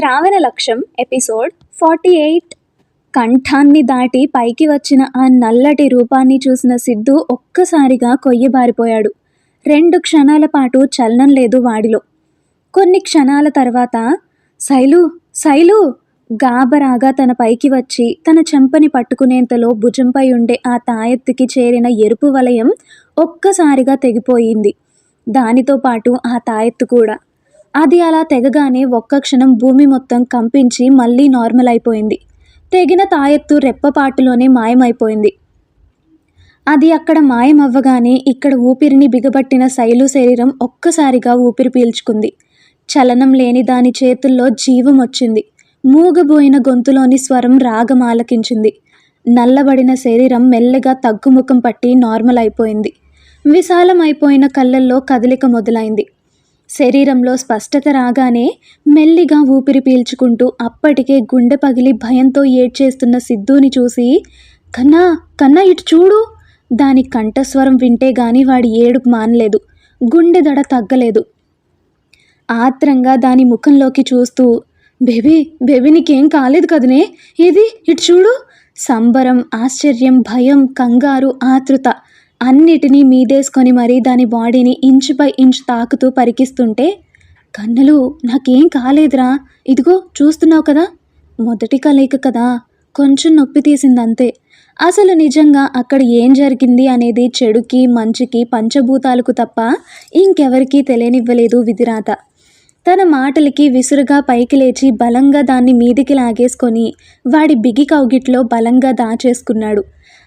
శ్రావణ లక్ష్యం episode forty eight. కంఠాన్ని దాటి పైకి వచ్చిన ఆ నల్లటి రూపాన్ని చూసిన సిద్ధు ఒక్కసారిగా కొయ్యబారిపోయాడు రెండు క్షణాల పాటు చలనం లేదు వాడిలో. కొన్ని క్షణాల తర్వాత శైలు శైలు! గాబరాగా తన పైకి వచ్చి తన చెంపని పట్టుకునేంతలో భుజంపై ఉండే ఆ తాయెత్తుకి చేరిన ఎరుపు వలయం ఒక్కసారిగా తెగిపోయింది. దానితో పాటు ఆ తాయెత్తు కూడా. అది అలా తెగగానే ఒక్క క్షణం భూమి మొత్తం కంపించి మళ్ళీ నార్మల్ అయిపోయింది. తెగిన తాయెత్తు రెప్పపాటులోనే మాయమైపోయింది. అది అక్కడ మాయమవ్వగానే ఇక్కడ ఊపిరిని బిగబట్టిన శైలు శరీరం ఒక్కసారిగా ఊపిరి పీల్చుకుంది. చలనం లేని దాని చేతుల్లో జీవం వచ్చింది మూగబోయిన గొంతులోని స్వరం రాగమాలకించింది. నల్లబడిన శరీరం మెల్లగా తగ్గుముఖం పట్టి నార్మల్ అయిపోయింది. విశాలమైపోయిన కళ్ళల్లో కదలిక మొదలైంది. శరీరంలో స్పష్టత రాగానే మెల్లిగా ఊపిరి పీల్చుకుంటూ అప్పటికే గుండె పగిలి భయంతో ఏడ్చేస్తున్న సిద్ధుని చూసి కన్నా కన్నా ఇటు చూడు! దాని కంఠస్వరం వింటే గాని వాడి ఏడుపు మానలేదు. గుండె దడ తగ్గలేదు. ఆత్రంగా దాని ముఖంలోకి చూస్తూ బేబీ బేబీ నీకేం కాలేదు కదనే? ఇది ఇటు చూడు! సంబరం ఆశ్చర్యం భయం కంగారు ఆతృత అన్నిటినీ మీదేసుకొని మరీ దాని బాడీని ఇంచు బై ఇంచు తాకుతూ పరికిస్తుంటే కన్నులు నాకేం కాలేదురా. ఇదిగో చూస్తున్నావు కదా? మొదటి కలయిక కదా. కొంచెం నొప్పి తీసిందంతే. అసలు నిజంగా అక్కడ ఏం జరిగింది అనేది చెడుకి మంచికి పంచభూతాలకు తప్ప ఇంకెవరికీ తెలియనివ్వలేదు విధిరాత. తన మాటలకి విసురుగా పైకి లేచి బలంగా దాన్ని మీదికి లాగేసుకొని వాడి బిగి కౌగిట్లో బలంగా దాచేసుకున్నాడు.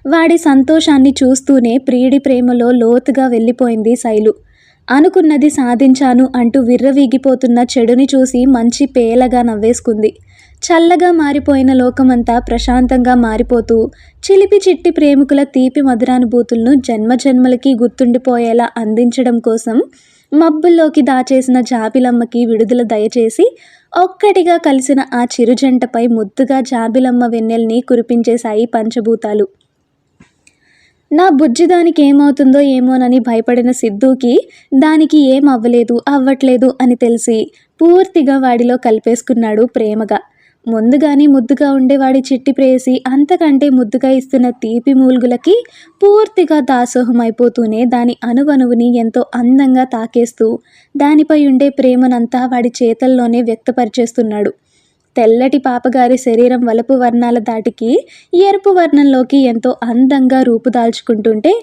వాడి సంతోషాన్ని చూస్తూనే ప్రియుడి ప్రేమలో లోతుగా వెళ్ళిపోయింది శైలు. అనుకున్నది సాధించాను అంటూ విర్రవీగిపోతున్న చెడుని చూసి మంచి పేలగా నవ్వేసుకుంది. చల్లగా మారిపోయిన లోకమంతా ప్రశాంతంగా మారిపోతూ చిలిపి చిట్టి ప్రేమికుల తీపి మధురానుభూతులను జన్మజన్మలకి గుర్తుండిపోయేలా అందించడం కోసం మబ్బుల్లోకి దాచేసిన జాబిలమ్మకి విడుదల దయచేసి ఒక్కటిగా కలిసిన ఆ చిరుజంటపై ముద్దుగా జాబిలమ్మ వెన్నెల్ని కురిపించేశాయి పంచభూతాలు. నా బుజ్జి దానికి ఏమవుతుందో ఏమోనని భయపడిన సిద్ధూకి దానికి ఏం అవ్వలేదు అవ్వట్లేదు అని తెలిసి పూర్తిగా వాడిలో కలిపేసుకున్నాడు ప్రేమగా. ముందుగానే ముద్దుగా ఉండేవాడి చిట్టి ప్రేసి అంతకంటే ముద్దుగా ఇస్తున్న తీపి మూల్గులకి పూర్తిగా దాసోహం అయిపోతూనే దాని అణువణువుని ఎంతో అందంగా తాకేస్తూ దానిపై ఉండే ప్రేమనంతా వాడి చేతల్లోనే వ్యక్తపరిచేస్తున్నాడు. తెల్లటి పాపగారి శరీరం వలపు వర్ణాల దాటికి ఎరుపు వర్ణంలోకి ఎంతో అందంగా రూపుదాల్చుకుంటుంటే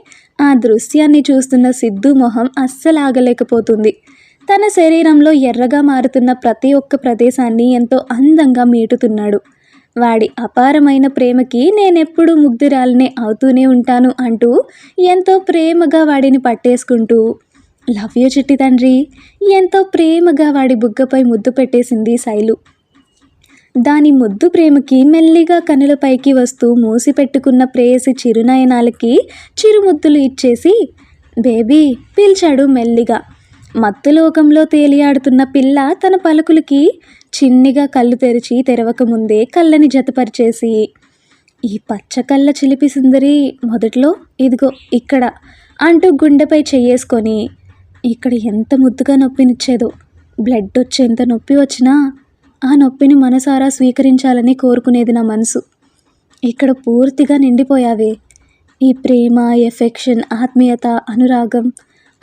ఆ దృశ్యాన్ని చూస్తున్న సిద్ధు మొహం అస్సలాగలేకపోతుంది. తన శరీరంలో ఎర్రగా మారుతున్న ప్రతి ఒక్క ప్రదేశాన్ని ఎంతో అందంగా మీటుతున్నాడు. వాడి అపారమైన ప్రేమకి నేనెప్పుడు ముగ్ధురాలనే అవుతూనే ఉంటాను అంటూ ఎంతో ప్రేమగా వాడిని పట్టేసుకుంటూ లవ్ యూ చిట్టి తండ్రి ఎంతో ప్రేమగా వాడి బుగ్గపై ముద్దు పెట్టేసింది శైలు. దాని ముద్దు ప్రేమకి మెల్లిగా కనులపైకి వస్తూ మూసిపెట్టుకున్న ప్రేయసి చిరునయనాలకి చిరుముద్దులు ఇచ్చేసి బేబీ పిలిచాడు మెల్లిగా. మత్తులోకంలో తేలియాడుతున్న పిల్ల తన పలుకులకి చిన్నిగా కళ్ళు తెరిచి తెరవకముందే కళ్ళని జతపరిచేసి ఈ పచ్చకళ్ళ చిలిపి సుందరి మొదట్లో ఇదిగో ఇక్కడ అంటూ గుండెపై చెయ్యేసుకొని ఇక్కడ ఎంత ముద్దుగా నొప్పినిచ్చేదో. బ్లడ్ వచ్చేంత నొప్పి వచ్చినా ఆ నొప్పిని మనసారా స్వీకరించాలని కోరుకునేది నా మనసు. ఇక్కడ పూర్తిగా నిండిపోయావే. ఈ ప్రేమ ఎఫెక్షన్ ఆత్మీయత అనురాగం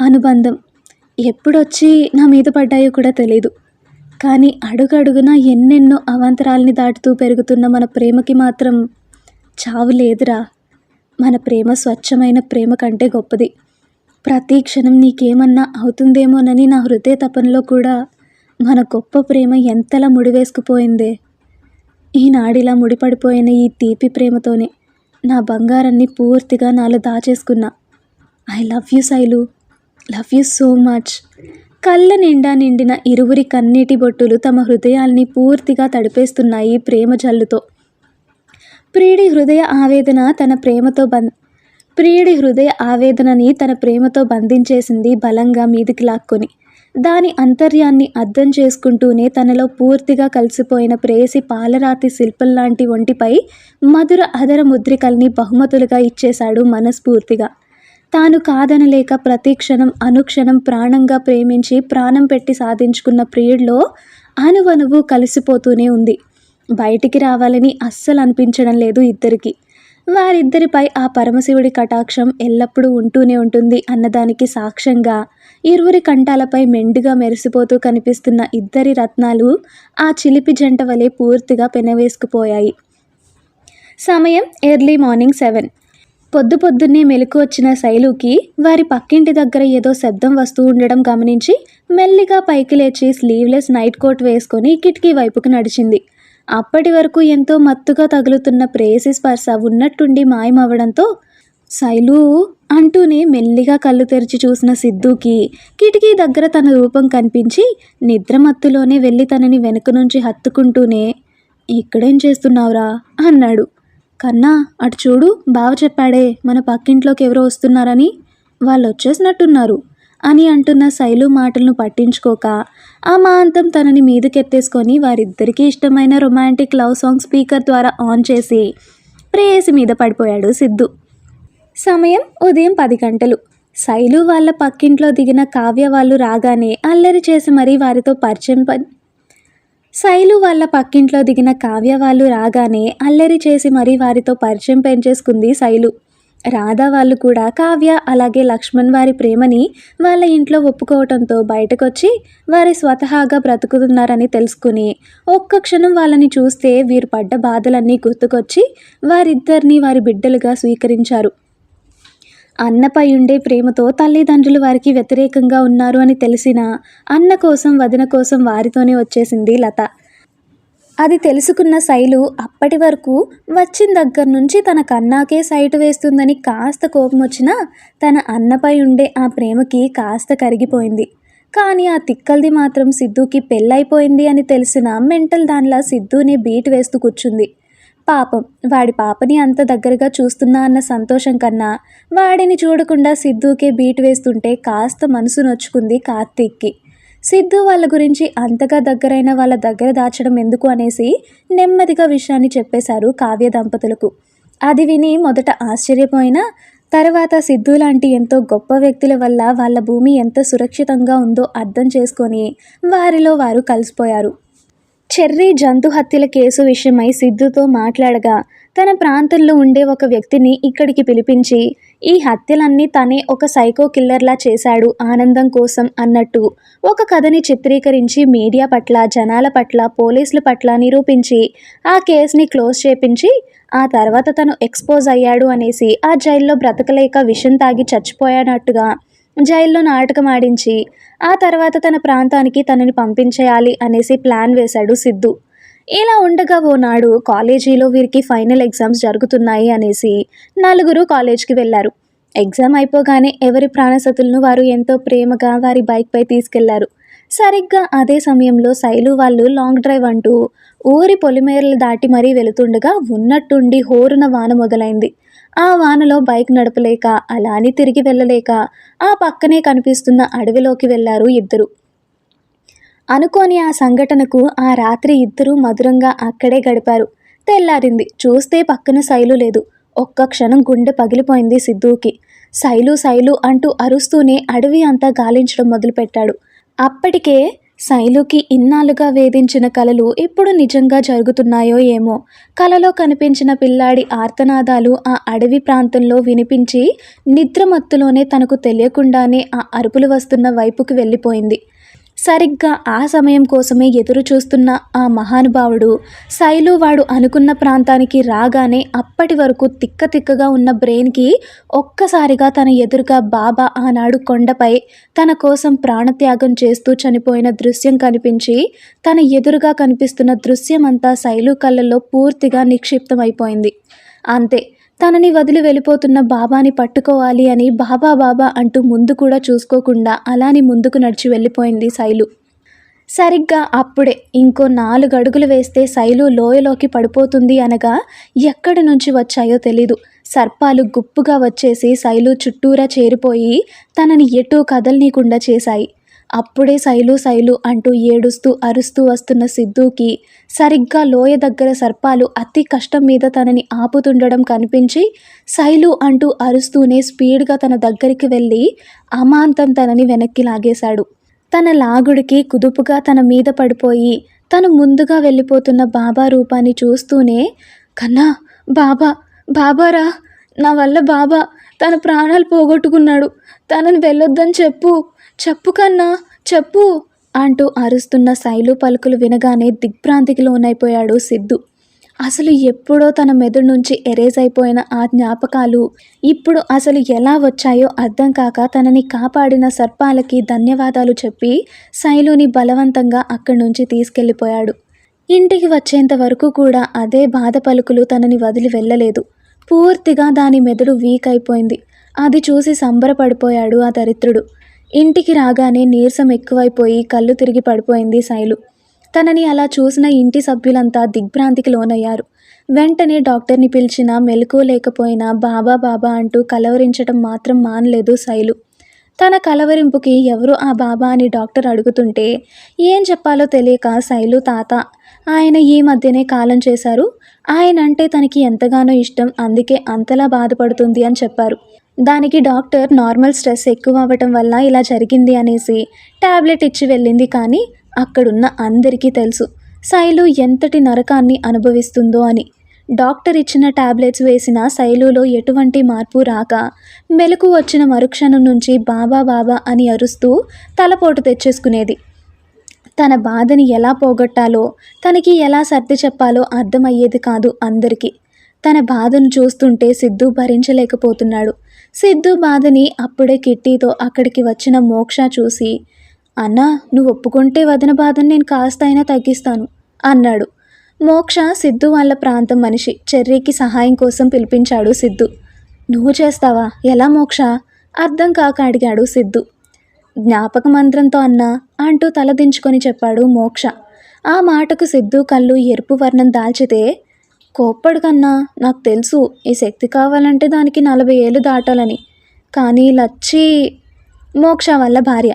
అనుబంధం ఎప్పుడొచ్చి నా మీద పడ్డాయో కూడా తెలీదు. కానీ అడుగడుగున ఎన్నెన్నో అవాంతరాల్ని దాటుతూ పెరుగుతున్న మన ప్రేమకి మాత్రం చావు లేదురా. మన ప్రేమ స్వచ్ఛమైన ప్రేమ కంటే గొప్పది. ప్రతి క్షణం నీకేమన్నా అవుతుందేమోనని నా హృదయ తపనలో కూడా మన గొప్ప ప్రేమ ఎంతలా ముడివేసుకుపోయిందే. ఈనాడిలా ముడిపడిపోయిన ఈ తీపి ప్రేమతోనే నా బంగారాన్ని పూర్తిగా నాలో దాచేసుకున్నా. I love you Sailu. Love you so much కళ్ళ నిండా నిండిన ఇరువురి కన్నీటి బొట్టులు తమ హృదయాల్ని పూర్తిగా తడిపేస్తున్నాయి ప్రేమ జల్లుతో. ప్రియుడి హృదయ ఆవేదన తన ప్రేమతో బం ప్రియుడి హృదయ ఆవేదనని తన ప్రేమతో బంధించేసింది బలంగా మీదికి లాక్కొని. దాని అంతర్యాన్ని అర్థం చేసుకుంటూనే తనలో పూర్తిగా కలిసిపోయిన ప్రేయసి పాలరాతి శిల్పంలాంటి ఒంటిపై మధుర అదర ముద్రికల్ని బహుమతులుగా ఇచ్చేశాడు మనస్ఫూర్తిగా. తాను కాదనలేక ప్రతి క్షణం అనుక్షణం ప్రాణంగా ప్రేమించి ప్రాణం పెట్టి సాధించుకున్న ప్రియుడిలో అనువనువు కలిసిపోతూనే ఉంది. బయటికి రావాలని అస్సలు అనిపించడం లేదు ఇద్దరికి. వారిద్దరిపై ఆ పరమశివుడి కటాక్షం ఎల్లప్పుడూ ఉంటూనే ఉంటుంది అన్నదానికి సాక్ష్యంగా ఇరువురి కంఠాలపై మెండుగా మెరిసిపోతూ కనిపిస్తున్న ఇద్దరి రత్నాలు ఆ చిలిపి జంట వలె పూర్తిగా పెనవేసుకుపోయాయి. సమయం ఎర్లీ మార్నింగ్ సెవెన్. పొద్దు పొద్దున్నే మెలకు వచ్చిన శైలుకి వారి పక్కింటి దగ్గర ఏదో శబ్దం వస్తూ ఉండడం గమనించి మెల్లిగా పైకి లేచి స్లీవ్లెస్ నైట్ కోట్ వేసుకొని కిటికీ వైపుకు నడిచింది. అప్పటి వరకు ఎంతో మత్తుగా తగులుతున్న ప్రేయసి స్పర్శ ఉన్నట్టుండి మాయమవ్వడంతో శైలు అంటూనే మెల్లిగా కళ్ళు తెరిచి చూసిన సిద్ధుకి కిటికీ దగ్గర తన రూపం కనిపించి నిద్రమత్తులోనే వెళ్ళి తనని వెనుక నుంచి హత్తుకుంటూనే ఇక్కడేం చేస్తున్నావురా? అన్నాడు. కన్నా అటు చూడు బావ చెప్పాడే మన పక్కింట్లోకి ఎవరో వస్తున్నారని వాళ్ళు వచ్చేసినట్టున్నారు అని అంటున్న శైలు మాటలను పట్టించుకోక ఆ మాంతం తనని మీదకెత్తేసుకొని వారిద్దరికీ ఇష్టమైన రొమాంటిక్ లవ్ సాంగ్ స్పీకర్ ద్వారా ఆన్ చేసి ప్రేయసి మీద పడిపోయాడు సిద్ధు. సమయం ఉదయం పది గంటలు. శైలు వాళ్ళ పక్కింట్లో దిగిన కావ్య వాళ్ళు రాగానే అల్లరి చేసి మరీ వారితో పరిచయం ప శైలు వాళ్ళ పక్కింట్లో దిగిన కావ్య వాళ్ళు రాగానే అల్లరి చేసి మరీ వారితో పరిచయం పెంచేసుకుంది శైలు. రాధా వాళ్ళు కూడా కావ్య అలాగే లక్ష్మణ్ వారి ప్రేమని వాళ్ళ ఇంట్లో ఒప్పుకోవటంతో బయటకొచ్చి వారి స్వతహాగా బ్రతుకుతున్నారని తెలుసుకుని ఒక్క క్షణం వాళ్ళని చూస్తే వీరు పడ్డ బాధలన్నీ గుర్తుకొచ్చి వారిద్దరిని వారి బిడ్డలుగా స్వీకరించారు. అన్నపై ఉండే ప్రేమతో తల్లిదండ్రులు వారికి వ్యతిరేకంగా ఉన్నారు అని తెలిసిన అన్న కోసం వదిన కోసం వారితోనే వచ్చేసింది లత. అది తెలుసుకున్న శైలు అప్పటి వరకు వచ్చిన దగ్గర నుంచి తన కన్నాకే సైటు వేస్తుందని కాస్త కోపం వచ్చినా తన అన్నపై ఉండే ఆ ప్రేమకి కాస్త కరిగిపోయింది. కానీ ఆ తిక్కల్ది మాత్రం సిద్ధుకి పెళ్ళైపోయింది అని తెలిసిన మెంటల్ దానిలా సిద్ధుని బీట్ వేస్తూ కూర్చుంది. పాపం. వాడి పాపని అంత దగ్గరగా చూస్తున్నా అన్న సంతోషం కన్నా వాడిని చూడకుండా సిద్ధుకే బీట్ వేస్తుంటే కాస్త మనసు నొచ్చుకుంది కార్తీక్కి. సిద్ధు వాళ్ళ గురించి అంతగా దగ్గరైన వాళ్ళ దగ్గర దాచడం ఎందుకు అనేసి నెమ్మదిగా విషయాన్ని చెప్పేశారు కావ్య దంపతులకు. అది విని మొదట ఆశ్చర్యపోయినా తర్వాత సిద్ధు లాంటి ఎంతో గొప్ప వ్యక్తుల వల్ల వాళ్ళ భూమి ఎంత సురక్షితంగా ఉందో అర్థం చేసుకొని వారిలో వారు కలిసిపోయారు. చెర్రీ జంతు హత్యల కేసు విషయమై సిద్ధుతో మాట్లాడగా తన ప్రాంతంలో ఉండే ఒక వ్యక్తిని ఇక్కడికి పిలిపించి ఈ హత్యలన్నీ తనే ఒక సైకో కిల్లర్లా చేశాడు ఆనందం కోసం అన్నట్టు. ఒక కథని చిత్రీకరించి మీడియా పట్ల జనాల పట్ల పోలీసుల పట్ల నిరూపించి ఆ కేసుని క్లోజ్ చేపించి ఆ తర్వాత తను ఎక్స్పోజ్ అయ్యాడు అనేసి ఆ జైల్లో బ్రతకలేక విషం తాగి చచ్చిపోయానట్టుగా జైల్లో నాటకం ఆడించి ఆ తర్వాత తన ప్రాంతానికి తనని పంపించేయాలి అనేసి ప్లాన్ వేశాడు సిద్ధు. ఇలా ఉండగా ఓ నాడు కాలేజీలో వీరికి ఫైనల్ ఎగ్జామ్స్ జరుగుతున్నాయి అనేసి నలుగురు కాలేజ్కి వెళ్ళారు. ఎగ్జామ్ అయిపోగానే ఎవరి ప్రాణసతులను వారు ఎంతో ప్రేమగా వారి బైక్పై తీసుకెళ్ళారు. సరిగ్గా అదే సమయంలో శైలు వాళ్ళు లాంగ్ డ్రైవ్ అంటూ ఊరి పొలిమేరలు దాటి మరీ వెళుతుండగా ఉన్నట్టుండి హోరున వాన మొదలైంది. ఆ వానలో బైక్ నడపలేక అలానే తిరిగి వెళ్ళలేక ఆ పక్కనే కనిపిస్తున్న అడవిలోకి వెళ్ళారు ఇద్దరు. అనుకోని ఆ సంఘటనకు ఆ రాత్రి ఇద్దరూ మధురంగా అక్కడే గడిపారు. తెల్లారింది. చూస్తే పక్కన శైలు లేదు. ఒక్క క్షణం గుండె పగిలిపోయింది సిద్ధూకి. శైలు శైలు అంటూ అరుస్తూనే అడవి అంతా గాలించడం మొదలుపెట్టాడు. అప్పటికే శైలుకి ఇన్నాళ్ళుగా వేధించిన కలలు ఇప్పుడు నిజంగా జరుగుతున్నాయో ఏమో. కలలో కనిపించిన పిల్లాడి ఆర్తనాదాలు ఆ అడవి ప్రాంతంలో వినిపించి నిద్రమత్తులోనే తనకు తెలియకుండానే ఆ అరుపులు వస్తున్న వైపుకి వెళ్ళిపోయింది. సరిగ్గా ఆ సమయం కోసమే ఎదురు చూస్తున్న ఆ మహానుభావుడు శైలు వాడు అనుకున్న ప్రాంతానికి రాగానే అప్పటి వరకు తిక్క తిక్కగా ఉన్న బ్రెయిన్కి ఒక్కసారిగా తన ఎదురుగా బాబా ఆనాడు కొండపై తన కోసం ప్రాణత్యాగం చేస్తూ చనిపోయిన దృశ్యం కనిపించి తన ఎదురుగా కనిపిస్తున్న దృశ్యం అంతా శైలు కళ్ళల్లో పూర్తిగా నిక్షిప్తమైపోయింది. అంతే తనని వదిలి వెళ్ళిపోతున్న బాబాని పట్టుకోవాలి అని బాబా బాబా అంటూ ముందు కూడా చూసుకోకుండా అలాని ముందుకు నడిచి వెళ్ళిపోయింది శైలు. సరిగ్గా అప్పుడే ఇంకో నాలుగు అడుగులు వేస్తే శైలు లోయలోకి పడిపోతుంది అనగా ఎక్కడి నుంచి వచ్చాయో తెలీదు. సర్పాలు గుప్పుగా వచ్చేసి శైలు చుట్టూరా చేరిపోయి తనని ఎటూ కదలనీకుండా చేశాయి. అప్పుడే శైలు శైలు అంటూ ఏడుస్తూ అరుస్తూ వస్తున్న సిద్ధూకి సరిగ్గా లోయ దగ్గర సర్పాలు అతి కష్టం మీద తనని ఆపుతుండడం కనిపించి శైలు అంటూ అరుస్తూనే స్పీడ్గా తన దగ్గరికి వెళ్ళి అమాంతం తనని వెనక్కి లాగేశాడు. తన లాగుడికి కుదుపుగా తన మీద పడిపోయి తను ముందుగా వెళ్ళిపోతున్న బాబా రూపాన్ని చూస్తూనే కన్నా బాబా బాబారా నా వల్ల బాబా తన ప్రాణాలు పోగొట్టుకున్నాడు. తనని వెళ్ళొద్దని చెప్పు. చెప్పు కన్నా చెప్పు అంటూ అరుస్తున్న శైలు పలుకులు వినగానే దిగ్భ్రాంతికి లోనైపోయాడు సిద్ధు. అసలు ఎప్పుడో తన మెదడు నుంచి ఎరేజ్ అయిపోయిన ఆ జ్ఞాపకాలు ఇప్పుడు అసలు ఎలా వచ్చాయో అర్థం కాక తనని కాపాడిన సర్పాలకి ధన్యవాదాలు చెప్పి శైలుని బలవంతంగా అక్కడి నుంచి తీసుకెళ్ళిపోయాడు. ఇంటికి వచ్చేంత వరకు కూడా అదే బాధ పలుకులు తనని వదిలి వెళ్ళలేదు. పూర్తిగా దాని మెదడు వీక్ అయిపోయింది. అది చూసి సంబరపడిపోయాడు ఆ దరిద్రుడు. ఇంటికి రాగానే నీరసం ఎక్కువైపోయి కళ్ళు తిరిగి పడిపోయింది శైలు. తనని అలా చూసిన ఇంటి సభ్యులంతా దిగ్భ్రాంతికి లోనయ్యారు. వెంటనే డాక్టర్ని పిలిచినా మెలకు లేకపోయినా బాబా బాబా అంటూ కలవరించడం మాత్రం మానలేదు శైలు. తన కలవరింపుకి ఎవరు ఆ బాబా అని డాక్టర్ అడుగుతుంటే ఏం చెప్పాలో తెలియక శైలు తాత ఆయన ఈ మధ్యనే కాలం చేశారు. ఆయన అంటే తనకి ఎంతగానో ఇష్టం అందుకే అంతలా బాధపడుతుంది అని చెప్పారు. దానికి డాక్టర్ నార్మల్ స్ట్రెస్ ఎక్కువ అవ్వటం వల్ల ఇలా జరిగింది అనేసి ట్యాబ్లెట్ ఇచ్చి వెళ్ళింది కానీ అక్కడున్న అందరికీ తెలుసు. శైలు ఎంతటి నరకాన్ని అనుభవిస్తుందో అని. డాక్టర్ ఇచ్చిన టాబ్లెట్స్ వేసిన శైలులో ఎటువంటి మార్పు రాక మెలకు వచ్చిన మరుక్షణం నుంచి బాబా బాబా అని అరుస్తూ తలపోటు తెచ్చేసుకునేది. తన బాధని ఎలా పోగొట్టాలో తనకి ఎలా సర్ది చెప్పాలో అర్థమయ్యేది కాదు అందరికీ. తన బాధను చూస్తుంటే సిద్ధు భరించలేకపోతున్నాడు. సిద్ధు బాధని అప్పుడే కిట్టీతో అక్కడికి వచ్చిన మోక్ష చూసి అన్నా నువ్వు ఒప్పుకుంటే వదిన బాధను నేను కాస్త అయినా తగ్గిస్తాను అన్నాడు. మోక్ష సిద్ధు వాళ్ళ ప్రాంతం మనిషి చెర్రీకి సహాయం కోసం పిలిపించాడు సిద్ధు. నువ్వు చేస్తావా? ఎలా మోక్ష? అర్థం కాక అడిగాడు సిద్ధు. జ్ఞాపక మంత్రంతో అన్నా అంటూ తలదించుకొని చెప్పాడు మోక్ష. ఆ మాటకు సిద్ధు కళ్ళు ఎరుపు వర్ణం దాల్చితే కోప్పడు కన్నా నాకు తెలుసు ఈ శక్తి కావాలంటే దానికి నలభై ఏళ్ళు దాటాలని. కానీ లచ్చి మోక్ష వల్ల భార్య.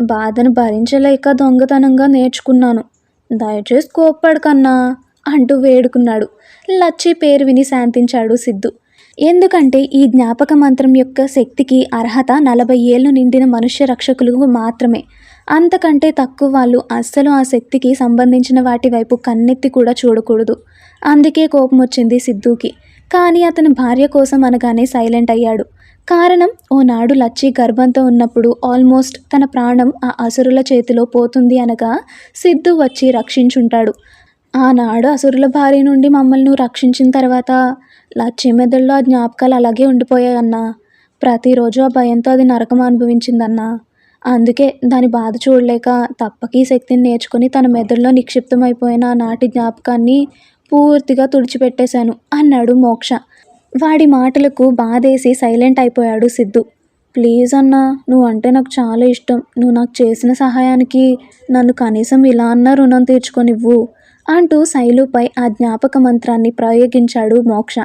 బాధను భరించలేక దొంగతనంగా నేర్చుకున్నాను. దయచేసి కోప్పడు కన్నా అంటూ వేడుకున్నాడు. లచ్చి పేరు విని శాంతించాడు సిద్ధు. ఎందుకంటే ఈ జ్ఞాపక మంత్రం యొక్క శక్తికి అర్హత నలభై ఏళ్ళు నిండిన మనుష్య రక్షకులకు మాత్రమే. అంతకంటే తక్కువ వాళ్ళు అస్సలు ఆ శక్తికి సంబంధించిన వాటి వైపు కన్నెత్తి కూడా చూడకూడదు. అందుకే కోపం వచ్చింది సిద్ధూకి. కానీ అతని భార్య కోసం అనగానే సైలెంట్ అయ్యాడు. కారణం ఓనాడు లచ్చి గర్భంతో ఉన్నప్పుడు ఆల్మోస్ట్ తన ప్రాణం ఆ అసురుల చేతిలో పోతుంది అనగా సిద్ధు వచ్చి రక్షించుంటాడు. ఆనాడు అసురుల భార్య నుండి మమ్మల్ని రక్షించిన తర్వాత లచ్చి మెదడులో ఆ జ్ఞాపకాలు అలాగే ఉండిపోయాయన్నా ప్రతిరోజు ఆ భయంతో అది నరకం అనుభవించిందన్నా. అందుకే దాని బాధ చూడలేక తప్పకి శక్తిని నేర్చుకుని తన మెదడులో నిక్షిప్తమైపోయిన నాటి జ్ఞాపకాన్ని పూర్తిగా తుడిచిపెట్టేశాను. అన్నాడు మోక్ష. వాడి మాటలకు బాధేసి సైలెంట్ అయిపోయాడు సిద్ధు. ప్లీజ్ అన్నా నువ్వు అంటే నాకు చాలా ఇష్టం. నువ్వు నాకు చేసిన సహాయానికి నన్ను కనీసం ఇలా అన్నా రుణం తీర్చుకొనివ్వు అంటూ శైలుపై ఆ జ్ఞాపక మంత్రాన్ని ప్రయోగించాడు మోక్ష.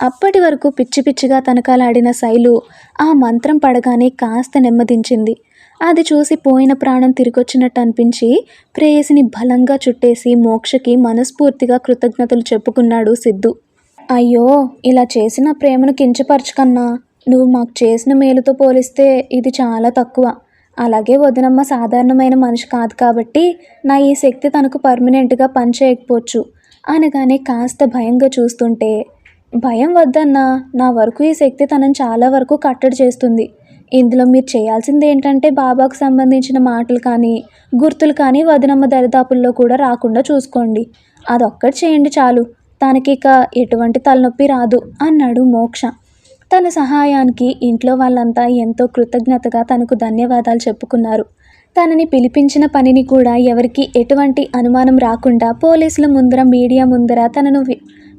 అప్పటి వరకు పిచ్చి పిచ్చిగా తనకాలాడిన శైలు ఆ మంత్రం పడగానే కాస్త నెమ్మదించింది. అది చూసి పోయిన ప్రాణం తిరిగొచ్చినట్టు అనిపించి ప్రేయసిని బలంగా చుట్టేసి మోక్షకి మనస్ఫూర్తిగా కృతజ్ఞతలు చెప్పుకున్నాడు సిద్ధు. అయ్యో ఇలా చేసిన ప్రేమను కించపరచుకన్నా నువ్వు మాకు చేసిన మేలుతో పోలిస్తే ఇది చాలా తక్కువ. అలాగే వదినమ్మ సాధారణమైన మనిషి కాదు కాబట్టి నా ఈ శక్తి తనకు పర్మనెంట్గా పనిచేయకపోవచ్చు. అనగానే కాస్త భయంగా చూస్తుంటే భయం వద్దన్నా నా వరకు ఈ శక్తి తనని చాలా వరకు కట్టడి చేస్తుంది. ఇందులో మీరు చేయాల్సింది ఏంటంటే బాబాకు సంబంధించిన మాటలు కానీ గుర్తులు కానీ వదినమ్మ దరిదాపుల్లో కూడా రాకుండా చూసుకోండి. అదొక్కటి చేయండి చాలు. తనకి ఇక ఎటువంటి తలనొప్పి రాదు అన్నాడు మోక్ష. తన సహాయానికి ఇంట్లో వాళ్ళంతా ఎంతో కృతజ్ఞతగా తనకు ధన్యవాదాలు చెప్పుకున్నారు. తనని పిలిపించిన పనిని కూడా ఎవరికి ఎటువంటి అనుమానం రాకుండా పోలీసుల ముందర మీడియా ముందర తనను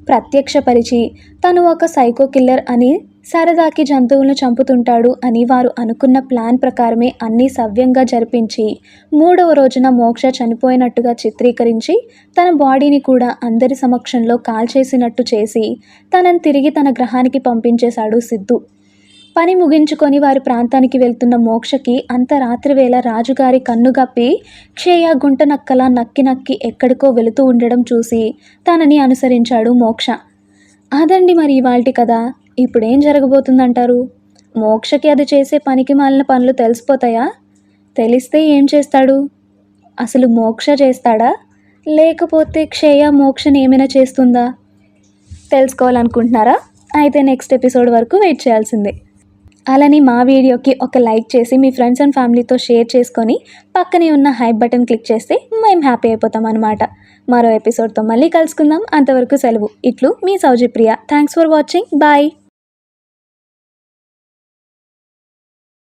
ప్రత్యక్షపరిచి తను ఒక సైకో కిల్లర్ అని సరదాకి జంతువులను చంపుతుంటాడు అని వారు అనుకున్న ప్లాన్ ప్రకారమే అన్నీ సవ్యంగా జరిపించి మూడవ రోజున మోక్ష చనిపోయినట్టుగా చిత్రీకరించి తన బాడీని కూడా అందరి సమక్షంలో కాల్చేసినట్టు చేసి తనని తిరిగి తన గ్రహానికి పంపించేశాడు సిద్ధు. పని ముగించుకొని వారి ప్రాంతానికి వెళ్తున్న మోక్షకి అంత రాత్రివేళ రాజుగారి కన్నుగప్పి క్షేయ గుంట నక్కలా నక్కి నక్కి ఎక్కడికో వెళుతూ ఉండడం చూసి తనని అనుసరించాడు మోక్ష. అదండి మరి ఇవాల్టి కదా ఇప్పుడేం జరగబోతుందంటారు? మోక్షకి అది చేసే పనికి మాలిన పనులు తెలిసిపోతాయా? తెలిస్తే ఏం చేస్తాడు? అసలు మోక్ష చేస్తాడా? లేకపోతే క్షయ మోక్షని ఏమైనా చేస్తుందా? తెలుసుకోవాలనుకుంటున్నారా? అయితే నెక్స్ట్ ఎపిసోడ్ వరకు వెయిట్ చేయాల్సిందే. అలానే మా వీడియోకి ఒక లైక్ చేసి మీ ఫ్రెండ్స్ అండ్ ఫ్యామిలీతో షేర్ చేసుకొని పక్కనే ఉన్న హైప్ బటన్ క్లిక్ చేస్తే మేము హ్యాపీ అయిపోతాం అనమాట మరో ఎపిసోడ్తో మళ్ళీ కలుసుకుందాం. అంతవరకు సెలవు. ఇట్లు మీ Souji Priya. Thanks for watching. Bye.